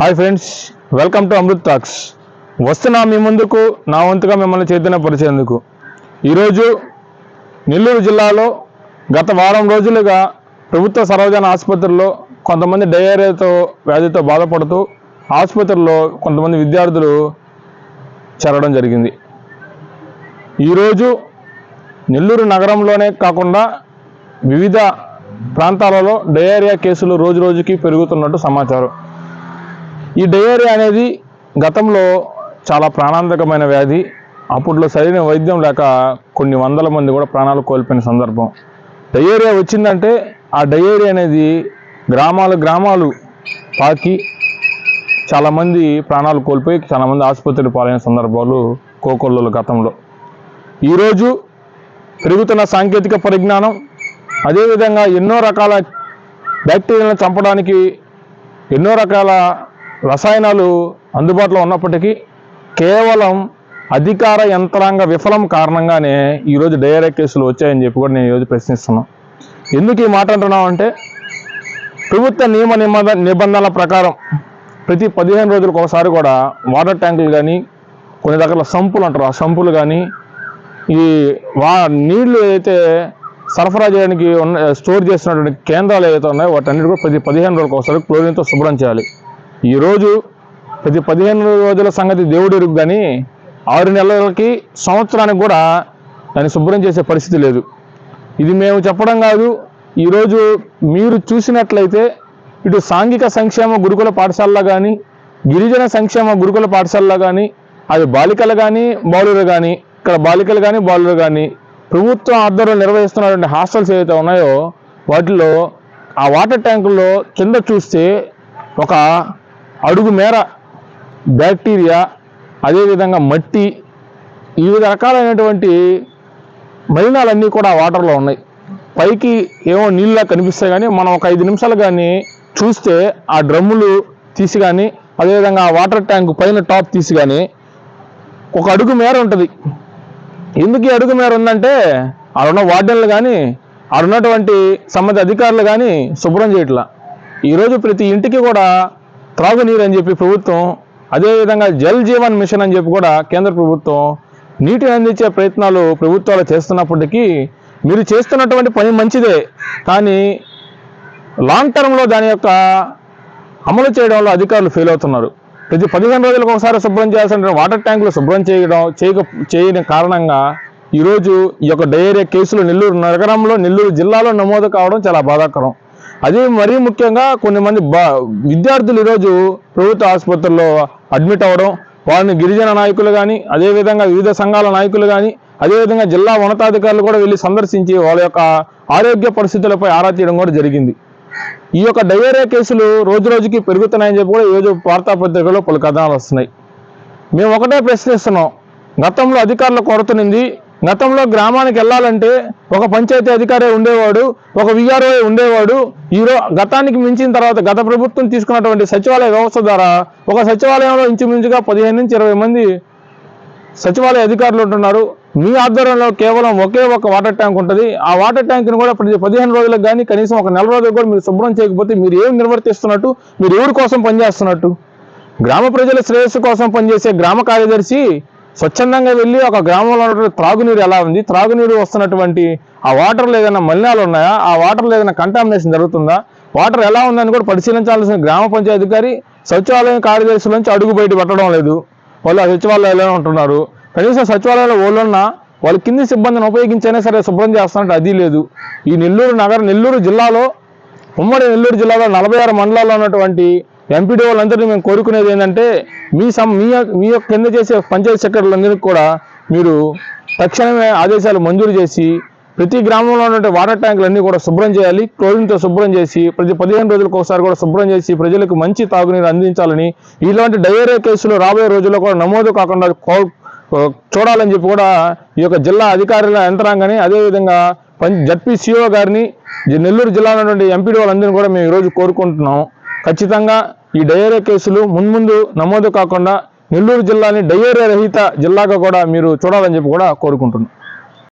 Hi friends welcome to Amrit talks. వస్తున్నా మీ ముందుకు నా వంతుగా మిమ్మల్ని చైతన్యపరిచేందుకు ఈరోజు నెల్లూరు జిల్లాలో గత వారం రోజులుగా ప్రభుత్వ సర్వజన ఆసుపత్రిలో కొంతమంది డయేరియాతో వ్యాధితో బాధపడుతూ ఆసుపత్రిలో కొంతమంది విద్యార్థులు చేరడం జరిగింది. ఈరోజు నెల్లూరు నగరంలోనే కాకుండా వివిధ ప్రాంతాలలో డయేరియా కేసులు రోజు రోజుకి పెరుగుతున్నట్టు సమాచారం. ఈ డయేరియా అనేది గతంలో చాలా ప్రాణాంతకమైన వ్యాధి. అప్పట్లో సరైన వైద్యం లేక కొన్ని వందల మంది కూడా ప్రాణాలు కోల్పోయిన సందర్భం. డయేరియా వచ్చిందంటే ఆ డయేరియా అనేది గ్రామాలు గ్రామాలు పాకి చాలామంది ప్రాణాలు కోల్పోయి చాలామంది ఆసుపత్రి పాలైన సందర్భాలు కోకొల్లలు గతంలో. ఈరోజు పెరుగుతున్న సాంకేతిక పరిజ్ఞానం అదేవిధంగా ఎన్నో రకాల బ్యాక్టీరియాలను చంపడానికి ఎన్నో రకాల రసాయనాలు అందుబాటులో ఉన్నప్పటికీ కేవలం అధికార యంత్రాంగ విఫలం కారణంగానే ఈరోజు డయేరియా కేసులు వచ్చాయని చెప్పి కూడా నేను ఈరోజు ప్రశ్నిస్తున్నాను. ఎందుకు ఈ మాట అంటున్నాం అంటే ప్రభుత్వ నియమ నిబంధ నిబంధనల ప్రకారం ప్రతి పదిహేను రోజులకు ఒకసారి కూడా వాటర్ ట్యాంకులు కానీ కొన్ని రకాల సంపులు అంటారు. ఆ సంపులు కానీ ఈ వా నీళ్ళు ఏదైతే సరఫరా చేయడానికి ఉన్న స్టోర్ చేసినటువంటి కేంద్రాలు ఏవైతే ఉన్నాయో వాటన్నిటి కూడా ప్రతి పదిహేను రోజులకు ఒకసారి క్లోరిన్తో శుభ్రం చేయాలి. ఈరోజు ప్రతి పదిహేను రోజుల సంగతి దేవుడు ఎరుగు కానీ ఆరు నెలలకి సంవత్సరానికి కూడా దాన్ని శుభ్రం చేసే పరిస్థితి లేదు. ఇది మేము చెప్పడం కాదు ఈరోజు మీరు చూసినట్లయితే ఇటు సాంఘిక సంక్షేమ గురుకుల పాఠశాలలో కానీ గిరిజన సంక్షేమ గురుకుల పాఠశాలలో కానీ అది బాలికలు కానీ బాలురు కానీ ఇక్కడ బాలికలు కానీ బాలురు కానీ ప్రభుత్వం ఆధ్వర్యంలో నిర్వహిస్తున్నటువంటి హాస్టల్స్ ఏవైతే ఉన్నాయో వాటిలో ఆ వాటర్ ట్యాంకుల్లో కింద చూస్తే ఒక అడుగు మేర బ్యాక్టీరియా అదేవిధంగా మట్టి వివిధ రకాలైనటువంటి మలినాలన్నీ కూడా వాటర్లో ఉన్నాయి. పైకి ఏమో నీళ్ళ కనిపిస్తాయి కానీ మనం ఒక ఐదు నిమిషాలు కానీ చూస్తే ఆ డ్రమ్ములు తీసి కానీ అదేవిధంగా ఆ వాటర్ ట్యాంక్ పైన టాప్ తీసి కానీ ఒక అడుగు మేర ఉంటుంది. ఎందుకు ఈ అడుగు మేర ఉందంటే ఆడున్న వార్డెన్లు కానీ ఆడున్నటువంటి సంబంధిత అధికారులు కానీ శుభ్రం చేయట్లా. ఈరోజు ప్రతి ఇంటికి కూడా త్రాగునీరు అని చెప్పి ప్రభుత్వం అదేవిధంగా జల్ జీవన్ మిషన్ అని చెప్పి కూడా కేంద్ర ప్రభుత్వం నీటిని అందించే ప్రయత్నాలు ప్రభుత్వాలు చేస్తున్నప్పటికీ మీరు చేస్తున్నటువంటి పని మంచిదే కానీ లాంగ్ టర్మ్లో దాని యొక్క అమలు చేయడంలో అధికారులు ఫెయిల్ అవుతున్నారు. ప్రతి పదిహేను రోజులకు ఒకసారి శుభ్రం చేయాల్సిన వాటర్ ట్యాంకులు శుభ్రం చేయడం చేయక చేయని కారణంగా ఈరోజు ఈ యొక్క డయేరియా కేసులు నెల్లూరు నగరంలో నెల్లూరు జిల్లాలో నమోదు కావడం చాలా బాధాకరం. అది మరీ ముఖ్యంగా కొంతమంది బా విద్యార్థులు ఈరోజు ప్రభుత్వ ఆసుపత్రుల్లో అడ్మిట్ అవ్వడం వారిని గిరిజన నాయకులు కానీ అదేవిధంగా వివిధ సంఘాల నాయకులు కానీ అదేవిధంగా జిల్లా ఉన్నతాధికారులు కూడా వెళ్ళి సందర్శించి వాళ్ళ యొక్క ఆరోగ్య పరిస్థితులపై ఆరా తీయడం కూడా జరిగింది. ఈ యొక్క డయేరియా కేసులు రోజు రోజుకి పెరుగుతున్నాయని చెప్పి కూడా ఈరోజు వార్తాపత్రికలో పలు కథనాలు వస్తున్నాయి. మేము ఒకటే ప్రశ్నిస్తున్నాం. గతంలో అధికారుల కొరతనింది గతంలో గ్రామానికి వెళ్ళాలంటే ఒక పంచాయతీ అధికారి ఉండేవాడు ఒక విఆర్ఓ ఉండేవాడు. ఈరో గతానికి మించిన తర్వాత గత ప్రభుత్వం తీసుకున్నటువంటి సచివాలయ వ్యవస్థ ద్వారా ఒక సచివాలయంలో ఇంచుమించుగా పదిహేను నుంచి ఇరవై మంది సచివాలయ అధికారులు ఉంటున్నారు. మీ ఆధ్వర్యంలో కేవలం ఒకే ఒక వాటర్ ట్యాంక్ ఉంటుంది. ఆ వాటర్ ట్యాంక్ని కూడా ప్రతి పదిహేను రోజులకు కానీ కనీసం ఒక నెల రోజులకు కూడా మీరు శుభ్రం చేయకపోతే మీరు ఏం నిర్వర్తిస్తున్నట్టు? మీరు ఎవరి కోసం పనిచేస్తున్నట్టు? గ్రామ ప్రజల శ్రేయస్సు కోసం పనిచేసే గ్రామ కార్యదర్శి స్వచ్ఛందంగా వెళ్ళి ఒక గ్రామంలో ఉన్నటువంటి త్రాగునీరు ఎలా ఉంది? త్రాగునీరు వస్తున్నటువంటి ఆ వాటర్లో ఏదైనా మలినాలు ఉన్నాయా? ఆ వాటర్లో ఏదైనా కంటామినేషన్ జరుగుతుందా? వాటర్ ఎలా ఉందని కూడా పరిశీలించాల్సిన గ్రామ పంచాయతీ అధికారి సచివాలయం కార్యదర్శుల నుంచి అడుగు బయట పెట్టడం లేదు. వాళ్ళు ఆ సచివాలయాల్లో ఉంటున్నారు. కనీసం సచివాలయంలో వాళ్ళున్నా వాళ్ళ కింది సిబ్బందిని ఉపయోగించైనా సరే శుభ్రం చేస్తున్నట్టు అది లేదు. ఈ నెల్లూరు నగర నెల్లూరు జిల్లాలో ఉమ్మడి నెల్లూరు జిల్లాలో నలభై ఆరు మండలాల్లో ఉన్నటువంటి ఎంపీడీ వాళ్ళందరినీ మేము కోరుకునేది ఏంటంటే మీ సం మీ యొక్క- మీ యొక్క కింద చేసే పంచాయతీ సెక్రటరీలందరికీ కూడా మీరు తక్షణమే ఆదేశాలు మంజూరు చేసి ప్రతి గ్రామంలో ఉన్నటువంటి వాటర్ ట్యాంకులన్నీ కూడా శుభ్రం చేయాలి క్లోరిన్తో శుభ్రం చేసి ప్రతి పదిహేను రోజులకు ఒకసారి కూడా శుభ్రం చేసి ప్రజలకు మంచి తాగునీరు అందించాలని ఇలాంటి డయేరియా కేసులు రాబోయే రోజుల్లో కూడా నమోదు కాకుండా కో- చూడాలని చెప్పి కూడా ఈ యొక్క జిల్లా అధికారుల యంత్రాంగాన్ని అదేవిధంగా పం జడ్పీ గారిని నెల్లూరు జిల్లాలో ఉన్నటువంటి ఎంపీడీ వాళ్ళందరినీ కూడా మేము ఈరోజు కోరుకుంటున్నాం. ఖచ్చితంగా ఈ డయేరియా కేసులు మున్ముందు నమోదు కాకుండా నెల్లూరు జిల్లాని డయేరియా రహిత జిల్లాగా కూడా మీరు చూడాలని చెప్పి కూడా కోరుకుంటున్నాను